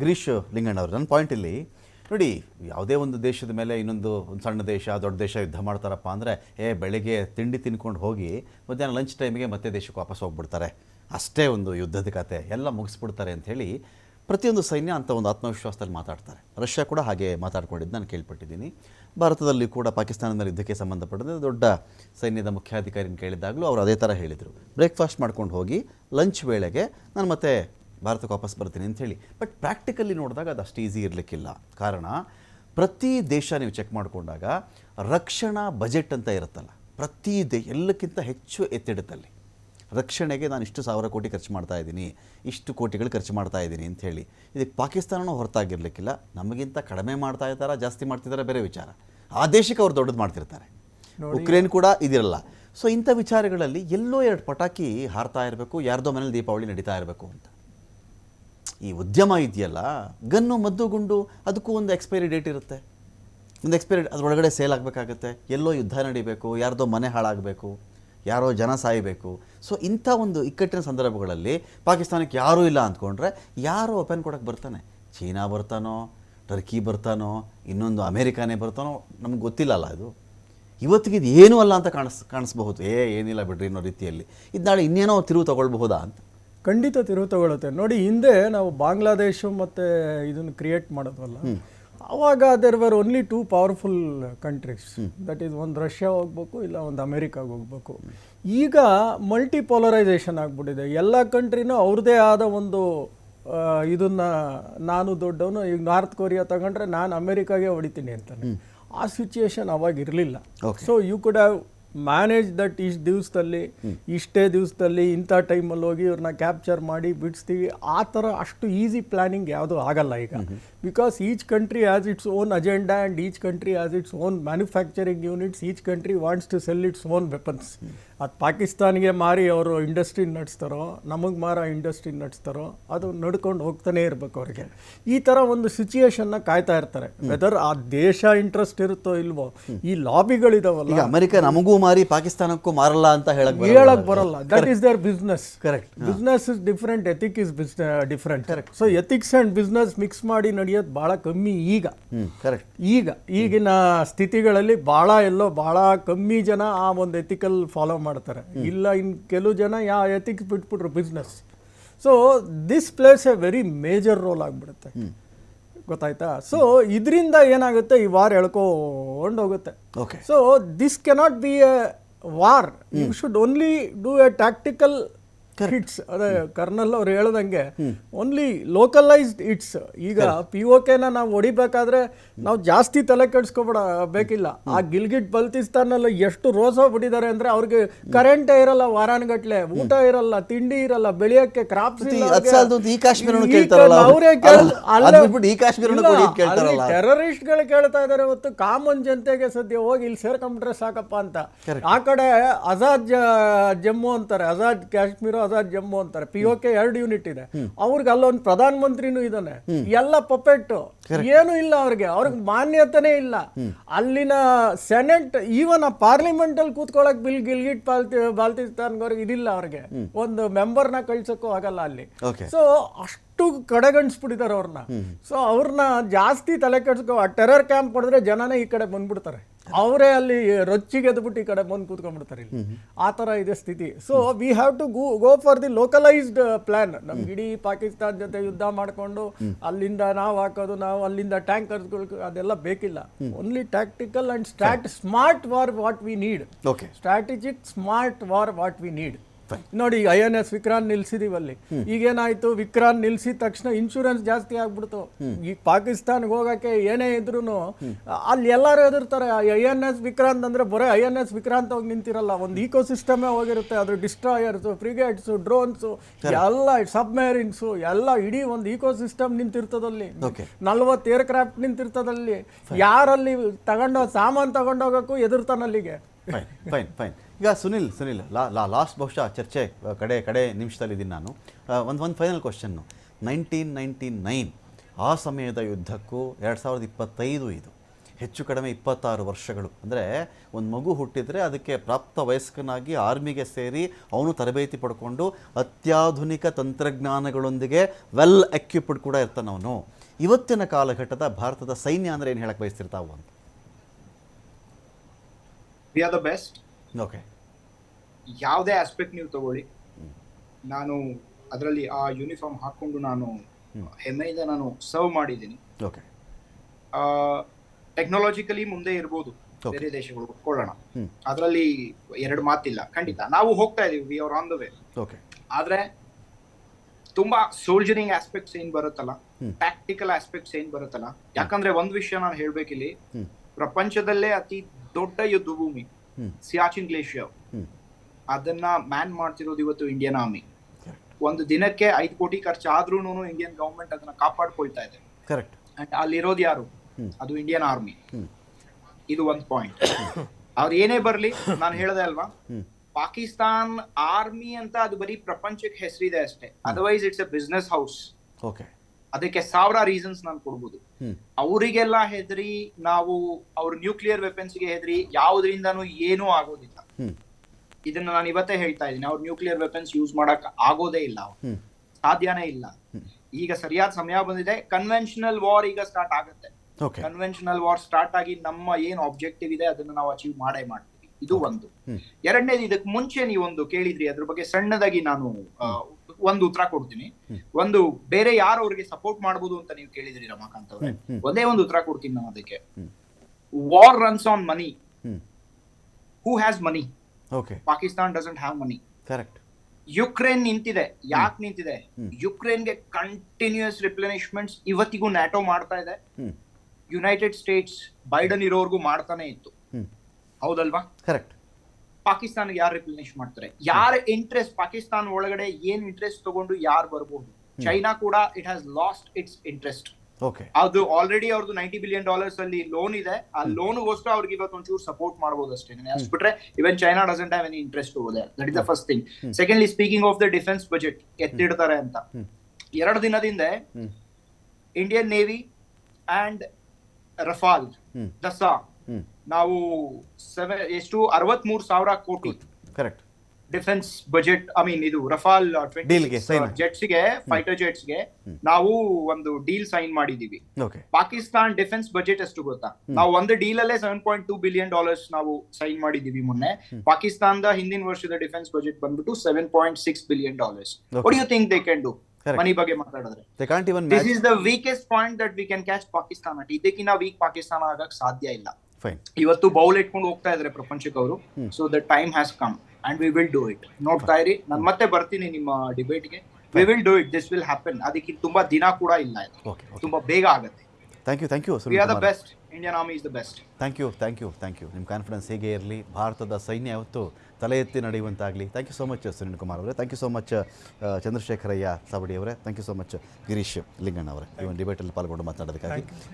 ಗಿರೀಶ್ ಲಿಂಗಣ್ಣ ಅವರು, ನನ್ನ ಪಾಯಿಂಟ್ ಇಲ್ಲಿ. ನೋಡಿ, ಯಾವುದೇ ಒಂದು ದೇಶದ ಮೇಲೆ ಇನ್ನೊಂದು ಒಂದು ಸಣ್ಣ ದೇಶ, ದೊಡ್ಡ ದೇಶ ಯುದ್ಧ ಮಾಡ್ತಾರಪ್ಪ ಅಂದರೆ, ಏ, ಬೆಳಿಗ್ಗೆ ತಿಂಡಿ ತಿನ್ಕೊಂಡು ಹೋಗಿ, ಮಧ್ಯಾಹ್ನ ಲಂಚ್ ಟೈಮಿಗೆ ಮತ್ತೆ ದೇಶಕ್ಕೆ ವಾಪಸ್ ಹೋಗ್ಬಿಡ್ತಾರೆ. ಅಷ್ಟೇ ಒಂದು ಯುದ್ಧದ ಕತೆ. ಎಲ್ಲ ಮುಗಿಸ್ಬಿಡ್ತಾರೆ ಅಂಥೇಳಿ ಪ್ರತಿಯೊಂದು ಸೈನ್ಯ ಅಂತ ಒಂದು ಆತ್ಮವಿಶ್ವಾಸದಲ್ಲಿ ಮಾತಾಡ್ತಾರೆ. ರಷ್ಯಾ ಕೂಡ ಹಾಗೆ ಮಾತಾಡ್ಕೊಂಡಿದ್ದು, ನಾನು ಕೇಳ್ಪಟ್ಟಿದ್ದೀನಿ. ಭಾರತದಲ್ಲಿ ಕೂಡ ಪಾಕಿಸ್ತಾನದ ಯುದ್ಧಕ್ಕೆ ಸಂಬಂಧಪಟ್ಟಂತೆ ದೊಡ್ಡ ಸೈನ್ಯದ ಮುಖ್ಯಾಧಿಕಾರಿನ ಕೇಳಿದಾಗಲೂ ಅವರು ಅದೇ ಥರ ಹೇಳಿದರು. ಬ್ರೇಕ್ಫಾಸ್ಟ್ ಮಾಡ್ಕೊಂಡು ಹೋಗಿ ಲಂಚ್ ವೇಳೆಗೆ ನಾನು ಮತ್ತೆ ಭಾರತಕ್ಕೆ ವಾಪಸ್ ಬರ್ತೀನಿ ಅಂತ ಹೇಳಿ. ಬಟ್ ಪ್ರಾಕ್ಟಿಕಲಿ ನೋಡಿದಾಗ ಅದು ಅಷ್ಟು ಈಸಿ ಇರಲಿಕ್ಕಿಲ್ಲ. ಕಾರಣ ಪ್ರತಿ ದೇಶ ನೀವು ಚೆಕ್ ಮಾಡಿಕೊಂಡಾಗ ರಕ್ಷಣಾ ಬಜೆಟ್ ಅಂತ ಇರುತ್ತಲ್ಲ ಪ್ರತಿ ದೇ ಎಲ್ಲಕ್ಕಿಂತ ಹೆಚ್ಚು ಎತ್ತಿಡುತ್ತಲ್ಲಿ ರಕ್ಷಣೆಗೆ ನಾನು ಇಷ್ಟು ಸಾವಿರ ಕೋಟಿ ಖರ್ಚು ಮಾಡ್ತಾ ಇದ್ದೀನಿ ಇಷ್ಟು ಕೋಟಿಗಳು ಖರ್ಚು ಮಾಡ್ತಾ ಇದ್ದೀನಿ ಅಂತ ಹೇಳಿ. ಇದಕ್ಕೆ ಪಾಕಿಸ್ತಾನನೂ ಹೊರತಾಗಿರಲಿಕ್ಕಿಲ್ಲ ನಮಗಿಂತ ಕಡಿಮೆ ಮಾಡ್ತಾ ಇದ್ದಾರಾ ಜಾಸ್ತಿ ಮಾಡ್ತಿದ್ದಾರೆ ಬೇರೆ ವಿಚಾರ. ಆ ದೇಶಕ್ಕೆ ಅವ್ರು ದೊಡ್ಡದು ಮಾಡ್ತಿರ್ತಾರೆ. ಉಕ್ರೇನ್ ಕೂಡ ಇದಿರಲ್ಲ. ಸೊ ಇಂಥ ವಿಚಾರಗಳಲ್ಲಿ ಎಲ್ಲೋ ಎರಡು ಪಟಾಕಿ ಹಾರ್ತಾ ಇರಬೇಕು ಯಾರ್ದೋ ಮನೇಲಿ ದೀಪಾವಳಿ ನಡೀತಾ ಇರಬೇಕು ಅಂತ. ಈ ಉದ್ಯಮ ಇದೆಯಲ್ಲ, ಗನ್ನು, ಮದ್ದು, ಗುಂಡು, ಅದಕ್ಕೂ ಒಂದು ಎಕ್ಸ್ಪೈರಿ ಡೇಟ್ ಇರುತ್ತೆ. ಒಂದು ಎಕ್ಸ್ಪೈರಿ ಅದರೊಳಗಡೆ ಸೇಲ್ ಆಗಬೇಕಾಗತ್ತೆ. ಎಲ್ಲೋ ಯುದ್ಧ ನಡಿಬೇಕು, ಯಾರ್ದೋ ಮನೆ ಹಾಳಾಗಬೇಕು, ಯಾರೋ ಜನ ಸಾಯಬೇಕು. ಸೊ ಇಂಥ ಒಂದು ಇಕ್ಕಟ್ಟಿನ ಸಂದರ್ಭಗಳಲ್ಲಿ ಪಾಕಿಸ್ತಾನಕ್ಕೆ ಯಾರೂ ಇಲ್ಲ ಅಂದ್ಕೊಂಡ್ರೆ ಯಾರು ಓಪನ್ ಕೊಡೋಕ್ಕೆ ಬರ್ತಾನೆ? ಚೀನಾ ಬರ್ತಾನೋ, ಟರ್ಕಿ ಬರ್ತಾನೋ, ಇನ್ನೊಂದು ಅಮೇರಿಕಾನೇ ಬರ್ತಾನೋ, ನಮ್ಗೆ ಗೊತ್ತಿಲ್ಲಲ್ಲ ಅದು. ಇವತ್ತಿಗೆ ಇದು ಏನೂ ಅಲ್ಲ ಅಂತ ಕಾಣಿಸ್, ಕಾಣಿಸ್ಬಹುದು. ಏ, ಏನಿಲ್ಲ ಬಿಡ್ರಿ ಅನ್ನೋ ರೀತಿಯಲ್ಲಿ. ಇದು ನಾಳೆ ಇನ್ನೇನೋ ತಿರುವು ತಗೊಳ್ಬಹುದಾ ಅಂತ. ಖಂಡಿತ ತಿರುವು ತಗೊಳ್ಳುತ್ತೆ. ನೋಡಿ ಹಿಂದೆ ನಾವು ಬಾಂಗ್ಲಾದೇಶ ಮತ್ತೆ ಇದನ್ನು ಕ್ರಿಯೇಟ್ ಮಾಡೋದಲ್ಲ ಅವಾಗ there were only two powerful countries that is ಒಂದು ರಷ್ಯಾ ಹೋಗ್ಬೇಕು ಇಲ್ಲ ಒಂದು ಅಮೇರಿಕಾಗೆ ಹೋಗ್ಬೇಕು. ಈಗ ಮಲ್ಟಿ ಪೋಲರೈಸೇಷನ್ ಆಗ್ಬಿಟ್ಟಿದೆ. ಎಲ್ಲ ಕಂಟ್ರಿನೂ ಅವ್ರದ್ದೇ ಆದ ಒಂದು ಇದನ್ನು ಇದನ್ನ ನಾನು ದೊಡ್ಡವನು ಈಗ ನಾರ್ತ್ ಕೊರಿಯಾ ತಗೊಂಡ್ರೆ ನಾನು ಅಮೇರಿಕಾಗೆ ಹೊಡಿತೀನಿ ಅಂತಾನೆ. ಆ ಸಿಚುಯೇಷನ್ ಅವಾಗ ಇರಲಿಲ್ಲ. So you could have manage that ಇಷ್ಟು ದಿವಸದಲ್ಲಿ ಇಷ್ಟೇ ದಿವಸದಲ್ಲಿ ಇಂಥ ಟೈಮಲ್ಲಿ ಹೋಗಿ ಇವ್ರನ್ನ ಕ್ಯಾಪ್ಚರ್ ಮಾಡಿ ಬಿಡಿಸ್ತೀವಿ. ಆ ಥರ ಅಷ್ಟು ಈಸಿ ಪ್ಲಾನಿಂಗ್ ಯಾವುದೂ ಆಗಲ್ಲ ಈಗ. Because each country has its own agenda and each country has its own manufacturing units each country wants to sell its own weapons ಅದು ಪಾಕಿಸ್ತಾನಿಗೆ ಮಾರಿ ಅವರು ಇಂಡಸ್ಟ್ರಿ ನಡೆಸ್ತಾರೋ ನಮಗೆ ಮಾರ ಇಂಡಸ್ಟ್ರಿ ನಡೆಸ್ತಾರೋ ಅದು ನಡ್ಕೊಂಡು ಹೋಗ್ತಾನೆ ಇರಬೇಕು ಅವ್ರಿಗೆ. ಈ ಥರ ಒಂದು ಸಿಚುಯೇಷನ್ನ ಕಾಯ್ತಾ ಇರ್ತಾರೆ. ವೆದರ್ ಆ ದೇಶ ಇಂಟ್ರೆಸ್ಟ್ ಇರುತ್ತೋ ಇಲ್ವೋ ಈ ಲಾಬಿಗಳಿದಾವಲ್ಲ ಈಗ ಅಮೆರಿಕ ನಮಗೂ ಮಾರಿ ಪಾಕಿಸ್ತಾನಕ್ಕೂ ಮಾರಲ್ಲ ಅಂತ ಹೇಳಕ್ ಬರಲ್ಲ. ಹೇಳಕ್ ಬರಲ್ಲ. That is their business correct business is different ethic is different correct so ethics and business mix ಮಾಡಿ ನಡೆಯೋದು ಭಾಳ ಕಮ್ಮಿ ಈಗ. ಕರೆಕ್ಟ್ ಈಗ ಈಗಿನ ಸ್ಥಿತಿಗಳಲ್ಲಿ ಭಾಳ ಎಲ್ಲೋ ಭಾಳ ಕಮ್ಮಿ ಜನ ಆ ಒಂದು ಎಥಿಕಲ್ ಫಾಲೋ ಮಾಡ್ತಾರೆ. ಇಲ್ಲ ಇನ್ ಕೆಲವು ಜನ ಯಾ ethics ಬಿಟ್ಬಿಟ್ರು business so this plays a very major role ಆಗಿಬಿಡುತ್ತೆ. ಗೊತ್ತಾಯ್ತಾ? ಸೊ ಇದರಿಂದ ಏನಾಗುತ್ತೆ ಈ ವಾರ್ ಎಳ್ಕೊಂಡು ಹೋಗುತ್ತೆ. Okay so this cannot be a war you should only do a tactical hits ಅದೇ ಕರ್ನಲ್ ಅವ್ರು ಹೇಳ್ದಂಗೆ ಓನ್ಲಿ ಲೋಕಲೈಸ್ಡ್ ಇಟ್ಸ್ ಈಗ ಪಿ ಓ ಕೆನ ನಾವು ಹೊಡಿಬೇಕಾದ್ರೆ ನಾವು ಜಾಸ್ತಿ ತಲೆ ಕೆಡಿಸ್ಕೊಬೇಡ ಬೇಕಿಲ್ಲ. ಆ ಗಿಲ್ಗಿಟ್ ಬಲ್ತಿಸ್ತಾನಲ್ಲಿ ಎಷ್ಟು ರೋಸ ಬಿಟ್ಟಿದ್ದಾರೆ ಅಂದ್ರೆ ಅವ್ರಿಗೆ ಕರೆಂಟೇ ಇರಲ್ಲ ವಾರಾನ್ಗಟ್ಲೆ ಊಟ ಇರಲ್ಲ ತಿಂಡಿ ಇರಲ್ಲ ಬೆಳೆಯಕ್ಕೆ ಕ್ರಾಪ್ಸ್ ಟೆರರಿಸ್ಟ್ಗಳು ಕೇಳ್ತಾ ಇದಾರೆ ಹೊತ್ತು ಕಾಮನ್ ಜನತೆಗೆ ಸದ್ಯ ಹೋಗಿ ಇಲ್ಲಿ ಸೇರ್ಕೊಂಡ್ಬಿಟ್ರೆ ಸಾಕಪ್ಪ ಅಂತ. ಆ ಕಡೆ ಆಜಾದ್ ಜಮ್ಮು ಅಂತಾರೆ ಅಜಾದ್ ಕಾಶ್ಮೀರ ಆಜಾದ್ ಜಮ್ಮು ಅಂತಾರೆ. ಪಿ ಕೆ ಎರಡು ಯೂನಿಟ್ ಇದೆ. ಅವ್ರಿಗೆ ಅಲ್ಲೊಂದು ಪ್ರಧಾನ ಮಂತ್ರಿನೂ ಇದಾನೆ. ಎಲ್ಲ ಪಪೆಟ್ಟು. ಏನು ಇಲ್ಲ ಅವ್ರಿಗೆ. ಅವ್ರಿಗೆ ಮಾನ್ಯತೆನೇ ಇಲ್ಲ. ಅಲ್ಲಿನ ಸೆನೆಟ್ ಈವನ್ ಆ ಪಾರ್ಲಿಮೆಂಟ್ ಅಲ್ಲಿ ಕೂತ್ಕೊಳ್ಳಕ್ ಬಿಲ್ ಗಿಲ್ಗಿಟ್ ಬಾಲ್ತಿ ಬಾಲ್ತಿಸ್ತಾನ್ಗವ್ರಿಗೆ ಇದಿಲ್ಲ ಅವ್ರಿಗೆ. ಒಂದು ಮೆಂಬರ್ನ ಕಳ್ಸಕ್ಕೂ ಆಗಲ್ಲ ಅಲ್ಲಿ. ಸೊ ಅಷ್ಟು ಕಡೆಗಣಿಸ್ಬಿಟ್ಟಿದ್ದಾರೆ ಅವ್ರನ್ನ ಸೊ ಅವ್ರನ್ನ ಜಾಸ್ತಿ ತಲೆ ಕೆಡ್ಸ್ಕೊ ಟೆರರ್ ಕ್ಯಾಂಪ್ ಹೊಡೆದ್ರೆ ಜನನೇ ಈ ಕಡೆ ಬಂದ್ಬಿಡ್ತಾರೆ. ಅವರೇ ಅಲ್ಲಿ ರೊಚ್ಚಿಗೆದ್ಬಿಟ್ಟು ಈ ಕಡೆ ಬಂದು ಕೂತ್ಕೊಂಡ್ಬಿಡ್ತಾರೆ ಇಲ್ಲಿ. ಆ ಥರ ಇದೆ ಸ್ಥಿತಿ. So we have to go go for the localized plan ನಮ್ಗೆ ಇಡೀ ಪಾಕಿಸ್ತಾನ ಜೊತೆ ಯುದ್ಧ ಮಾಡಿಕೊಂಡು ಅಲ್ಲಿಂದ ನಾವು ಹಾಕೋದು ನಾವು ಅಲ್ಲಿಂದ ಟ್ಯಾಂಕರ್ಸ್ಗಳು ಅದೆಲ್ಲ ಬೇಕಿಲ್ಲ. Only tactical and strat smart war what we need okay strategic smart war what we need ನೋಡಿ ಐ ಎನ್ ಎಸ್ ವಿಕ್ರಾಂತ್ ನಿಲ್ಸಿದೀವಲ್ಲಿ ಈಗೇನಾಯ್ತು? ವಿಕ್ರಾಂತ್ ನಿಲ್ಸಿದ ತಕ್ಷಣ ಇನ್ಶೂರೆನ್ಸ್ ಜಾಸ್ತಿ ಆಗ್ಬಿಡ್ತು. ಈಗ ಪಾಕಿಸ್ತಾನ್ಗೆ ಹೋಗಕ್ಕೆ ಏನೇ ಇದ್ರು ಅಲ್ಲಿ ಎಲ್ಲರೂ ಎದುರ್ತಾರೆ ಐ ಎನ್ ಎಸ್ ವಿಕ್ರಾಂತ್ ಅಂದ್ರೆ ಬರೀ ಐ ಎನ್ ಎಸ್ ವಿಕ್ರಾಂತ್ ಹೋಗಿ ನಿಂತಿರಲ್ಲ. ಒಂದು ಈಕೋ ಸಿಸ್ಟಮೇ ಹೋಗಿರುತ್ತೆ. ಅದ್ರ ಡಿಸ್ಟ್ರಾಯರ್ಸ್ ಫ್ರಿಗೇಟ್ಸು ಡ್ರೋನ್ಸು ಎಲ್ಲ ಸಬ್ಮೆರಿನ್ಸು ಎಲ್ಲ ಇಡೀ ಒಂದು ಈಕೋ ಸಿಸ್ಟಮ್ ನಿಂತಿರ್ತದಲ್ಲಿ. ನಲ್ವತ್ತು ಏರ್ಕ್ರಾಫ್ಟ್ ನಿಂತಿರ್ತದಲ್ಲಿ ಯಾರಲ್ಲಿ ತಗೊಂಡೋ ಸಾಮಾನು ತಗೊಂಡೋಗಕ್ಕೂ ಎದುರ್ತಾನಲ್ಲಿಗೆ ಫೈನ್ ಫೈನ್ ಫೈನ್ ಈಗ ಸುನಿಲ್ ಸುನಿಲ್ ಲಾ ಲಾ ಲಾಸ್ಟ್ ಬಹುಶಃ ಚರ್ಚೆ ಕಡೆ ಕಡೆ ಕಡೆ ನಿಮಿಷದಲ್ಲಿದ್ದೀನಿ ನಾನು. ಒಂದು ಒಂದು final question nineteen ninety nine ಆ ಸಮಯದ ಯುದ್ಧಕ್ಕೂ ಎರಡು ಸಾವಿರದ ಇಪ್ಪತ್ತೈದು ಇದು. ಹೆಚ್ಚು ಕಡಿಮೆ ಇಪ್ಪತ್ತಾರು ವರ್ಷಗಳು. ಅಂದರೆ ಒಂದು ಮಗು ಹುಟ್ಟಿದರೆ ಅದಕ್ಕೆ ಪ್ರಾಪ್ತ ವಯಸ್ಕನಾಗಿ ಆರ್ಮಿಗೆ ಸೇರಿ ಅವನು ತರಬೇತಿ ಪಡ್ಕೊಂಡು ಅತ್ಯಾಧುನಿಕ ತಂತ್ರಜ್ಞಾನಗಳೊಂದಿಗೆ ವೆಲ್ ಎಕ್ವಿಪ್ಡ್ ಕೂಡ ಇರ್ತಾನೆ ಅವನು. ಇವತ್ತಿನ ಕಾಲಘಟ್ಟದ ಭಾರತದ ಸೈನ್ಯ ಅಂದರೆ ಏನು ಹೇಳಕ್ಕೆ ಬಯಸ್ತಿರ್ತಾವು ಅಂತ? We are the best okay ಯಾವುದೇ ಆಸ್ಪೆಕ್ಟ್ ನೀವು ತಗೊಳ್ಳಿ. ನಾನು ಅದರಲ್ಲಿ ಆ ಯೂನಿಫಾರ್ಮ್ ಹಾಕೊಂಡು ನಾನು ಹೆಮ್ಮೆಯಿಂದ ನಾನು ಸರ್ವ್ ಮಾಡಿದ್ದೀನಿ. ಓಕೆ ಟೆಕ್ನಾಲಜಿಕಲಿ ಮುಂದೆ ಇರ್ಬೋದು. ಬೇರೆ ದೇಶಗಳು ಒಪ್ಕೊಳ್ಳೋಣ. ಅದರಲ್ಲಿ ಎರಡು ಮಾತಿಲ್ಲ. ಖಂಡಿತ. ನಾವು ಹೋಗ್ತಾ ಇದೀವಿ. We are on the way okay ಆದ್ರೆ ತುಂಬಾ ಸೋಲ್ಜರಿಂಗ್ ಆಸ್ಪೆಕ್ಟ್ಸ್ ಏನ್ ಬರುತ್ತಲ್ಲ ಪ್ರಾಕ್ಟಿಕಲ್ ಟ್ಯಾಕ್ಟಿಕಲ್ ಆಸ್ಪೆಕ್ಟ್ಸ್ ಏನ್ ಬರುತ್ತಲ್ಲ ಯಾಕಂದ್ರೆ ಒಂದ್ ವಿಷಯ ನಾನು ಹೇಳ್ಬೇಕಿಲ್ಲಿ. ಪ್ರಪಂಚದಲ್ಲೇ ಅತಿ ದೊಡ್ಡ ಯುದ್ಧ ಭೂಮಿ. ಸಿಯಾಚಿನ್ ಗ್ಲೇಷಿಯರ್. ಅದನ್ನ ಮ್ಯಾನ್ ಮಾಡ್ತಿರೋದು ಇವತ್ತು ಇಂಡಿಯನ್ ಆರ್ಮಿ. ಒಂದು ದಿನಕ್ಕೆ ಐದು ಕೋಟಿ ಖರ್ಚು ಆದ್ರೂ ಇಂಡಿಯನ್ ಗವರ್ಮೆಂಟ್ ಅದನ್ನ ಕಾಪಾಡ್ಕೊಳ್ತಾ ಇದೆ. ಕರೆಕ್ಟ್ ಅಂಡ್ ಅಲ್ಲಿರೋದು ಯಾರು? ಅದು ಇಂಡಿಯನ್ ಆರ್ಮಿ ಇದು ಒಂದ್ ಪಾಯಿಂಟ್ ಅವ್ರು ಏನೇ ಬರ್ಲಿ ನಾನು ಹೇಳ್ದೆ ಅಲ್ವಾ. ಪಾಕಿಸ್ತಾನ್ ಆರ್ಮಿ ಅಂತ ಅದು ಬರೀ ಪ್ರಪಂಚಕ್ಕೆ ಹೆಸರಿದೆ ಅಷ್ಟೇ. Otherwise it's a business house okay ಅದಕ್ಕೆ ಸಾವಿರ ರೀಸನ್ಸ್ ನಾನು ಕೊಡ್ಬೋದು. ಅವರಿಗೆಲ್ಲ ಹೆದರಿ ನಾವು ಅವ್ರ ನ್ಯೂಕ್ಲಿಯರ್ ವೆಪನ್ಸ್ಗೆ ಹೆದರಿ ಯಾವುದರಿಂದನೂ ಏನೂ ಆಗೋದಿಲ್ಲ. ಇದನ್ನ ನಾನು ಇವತ್ತೇ ಹೇಳ್ತಾ ಇದ್ದೀನಿ. ಅವ್ರು ನ್ಯೂಕ್ಲಿಯರ್ ವೆಪನ್ಸ್ ಯೂಸ್ ಮಾಡಕ್ ಆಗೋದೇ ಇಲ್ಲ ಸಾಧ್ಯನೇ ಇಲ್ಲ. ಈಗ ಸರಿಯಾದ ಸಮಯ ಬಂದಿದೆ. ಕನ್ವೆನ್ಷನಲ್ ವಾರ್ ಈಗ ಸ್ಟಾರ್ಟ್ ಆಗುತ್ತೆ. ಕನ್ವೆನ್ಷನಲ್ ವಾರ್ ಸ್ಟಾರ್ಟ್ ಆಗಿ ನಮ್ಮ ಏನ್ ಆಬ್ಜೆಕ್ಟಿವ್ ಇದೆ ಅದನ್ನ ನಾವು ಅಚೀವ್ ಮಾಡೇ ಮಾಡ್ತೀವಿ. ಇದು ಒಂದು. ಎರಡನೇದು ಇದಕ್ಕೆ ಮುಂಚೆ ನೀವೊಂದು ಕೇಳಿದ್ರಿ ಅದ್ರ ಬಗ್ಗೆ ಸಣ್ಣದಾಗಿ ನಾನು ಒಂದು ಉತ್ತರ ಕೊಡ್ತೀನಿ. ಒಂದು ಬೇರೆ ಯಾರು ಅವ್ರಿಗೆ ಸಪೋರ್ಟ್ ಮಾಡಬಹುದು ಅಂತ ನೀವು ಕೇಳಿದ್ರಿ ರಮಾಕಾಂತ್ ಅವ್ರೆ. ಒಂದೇ ಒಂದು ಉತ್ತರ ಕೊಡ್ತೀನಿ ನಾನು ಅದಕ್ಕೆ. War runs on money. Who has money Pakistan doesn't have money correct Ukraine ನಿಂತಿದೆ. ಯಾಕೆ ನಿಂತಿದೆ. ಯುಕ್ರೇನ್ಗೆ ಕಂಟಿನ್ಯೂಸ್ ರಿಪ್ಲೆನಿಶ್ಮೆಂಟ್ಸ್ ಇವತ್ತಿಗೂ ನ್ಯಾಟೋ ಮಾಡ್ತಾ ಇದೆ. ಯುನೈಟೆಡ್ ಸ್ಟೇಟ್ಸ್ ಬೈಡನ್ ಇರೋರ್ಗೂ ಮಾಡ್ತಾನೆ ಇತ್ತು. ಹೌದಲ್ವಾ? ಕರೆಕ್ಟ್ ಪಾಕಿಸ್ತಾನ್ಗೆ ಯಾರು ರಿಪ್ಲೆನಿಶ್ ಮಾಡ್ತಾರೆ? ಯಾರ ಇಂಟ್ರೆಸ್ಟ್ ಪಾಕಿಸ್ತಾನ ಒಳಗಡೆ ಏನ್ ಇಂಟ್ರೆಸ್ಟ್ ತಗೊಂಡು ಯಾರು ಬರ್ಬೋದು? ಚೈನಾ ಕೂಡ it has lost its interest ಅದು ಆಲ್ರೆಡಿ ಅವ್ರದ್ದು ನೈಂಟಿ ಬಿಲಿಯನ್ ಡಾಲರ್ಸ್ ಅಲ್ಲಿ ಲೋನ್ ಇದೆ. ಆ ಲೋನ್ಗೋಸ್ಕರ ಅವ್ರಿಗೆ ಇವತ್ತು ಒಂಚೂರು ಸಪೋರ್ಟ್ ಮಾಡಬಹುದು ಅಷ್ಟೇ. ಅಷ್ಟು ಬಿಟ್ರೆ even China doesn't have any interest ಓದೆ that is the first thing secondly speaking of the defence budget ಎತ್ತಿಡ್ತಾರೆ ಅಂತ. ಎರಡು ದಿನದಿಂದ. Indian navy and Rafale Dassault ನಾವು ಎಷ್ಟು? ಅರವತ್ಮೂರು ಸಾವಿರ crore. Correct defence budget I mean ಇದು ರಫಾಲ್ Deal ಗೆ sign ಆಗಿದೆ. ಜೆಟ್ಸ್ಗೆ ಫೈಟರ್ ಜೆಟ್ಸ್ಗೆ ನಾವು ಒಂದು ಡೀಲ್ ಸೈನ್ ಮಾಡಿದೀವಿ. ಓಕೆ ಪಾಕಿಸ್ತಾನ್ ಡಿಫೆನ್ಸ್ ಬಜೆಟ್ ಎಷ್ಟು ಗೊತ್ತಾ? ನಾವು ಒಂದು ಡೀಲ್ ಅಲ್ಲೇ seven point two billion dollars ನಾವು ಸೈನ್ ಮಾಡಿದೀವಿ ಮೊನ್ನೆ. ಪಾಕಿಸ್ತಾನದ ಹಿಂದಿನ ವರ್ಷದ ಡಿಫೆನ್ಸ್ ಬಜೆಟ್ ಬಂದ್ಬಿಟ್ಟು seven point six billion dollars Okay. What you think they can do Correct. Money ಬಗ್ಗೆ ಮಾತಾಡಿದ್ರೆ. They can't even this match is the weakest point that we can catch Pakistan. ಇದಕ್ಕಿಂತ weak Pakistan ಆಗಕ್ ಸಾಧ್ಯ ಇಲ್ಲ. Fine ಇವತ್ತು bowl ಇಟ್ಕೊಂಡು ಹೋಗ್ತಾ ಇದ್ರೆ ಪ್ರಪಂಚಕ್ಕೆ ಅವರು. So the time has come and we will do it ನೋಡ್ತಾ ಇರಿ ನಾನು ಮತ್ತೆ ಬರ್ತೀನಿ ನಿಮ್ಮ ಡಿಬೇಟ್ಗೆ we will do it this will happen ಅದಕ್ಕೆ ತುಂಬಾ ದಿನ ಕೂಡ ಇಲ್ಲ ಇದು. ತುಂಬಾ ಬೇಗ ಆಗುತ್ತೆ. Thank you thank you we are the best Indian army is the best thank you thank you thank you ನಿಮ್ಮ ಕಾನ್ಫಿಡೆನ್ಸ್ ಹೇಗೆ ಇರಲಿ? ಭಾರತದ ಸೈನ್ಯ ಯಾವತ್ತು ತಲೆ ಎತ್ತಿ ನಡೆಯುವಂತಾಗಲಿ. Thank you so much Sunil Kumar ಅವರೇ. Thank you so much Chandrashekharaiah Savadi ಅವರೇ. Thank you so much Girish Linganna ಅವರೇ. ಈ ಒಂದು ಡಿಬೇಟಲ್ಲಿ ಪಾಲ್ಗೊಂಡು ಮಾತನಾಡೋದಕ್ಕಾಗಿ.